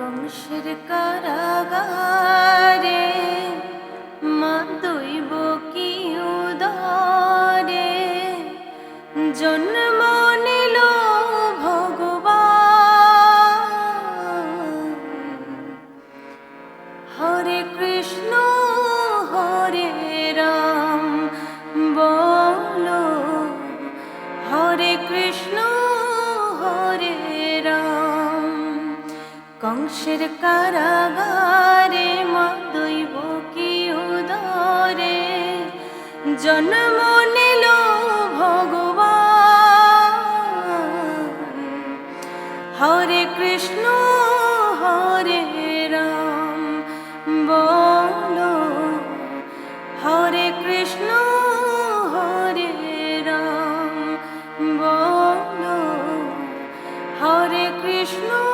কংসের কারাগারে মা দৈব কি উদারে? জন্ম কংসের কারাগারে মা দৈব কি উদরে? জন্ম নিল ভগবান। হরে কৃষ্ণ, হরে রাম, বলো। হরে কৃষ্ণ, হরে রাম, বলো। হরে কৃষ্ণ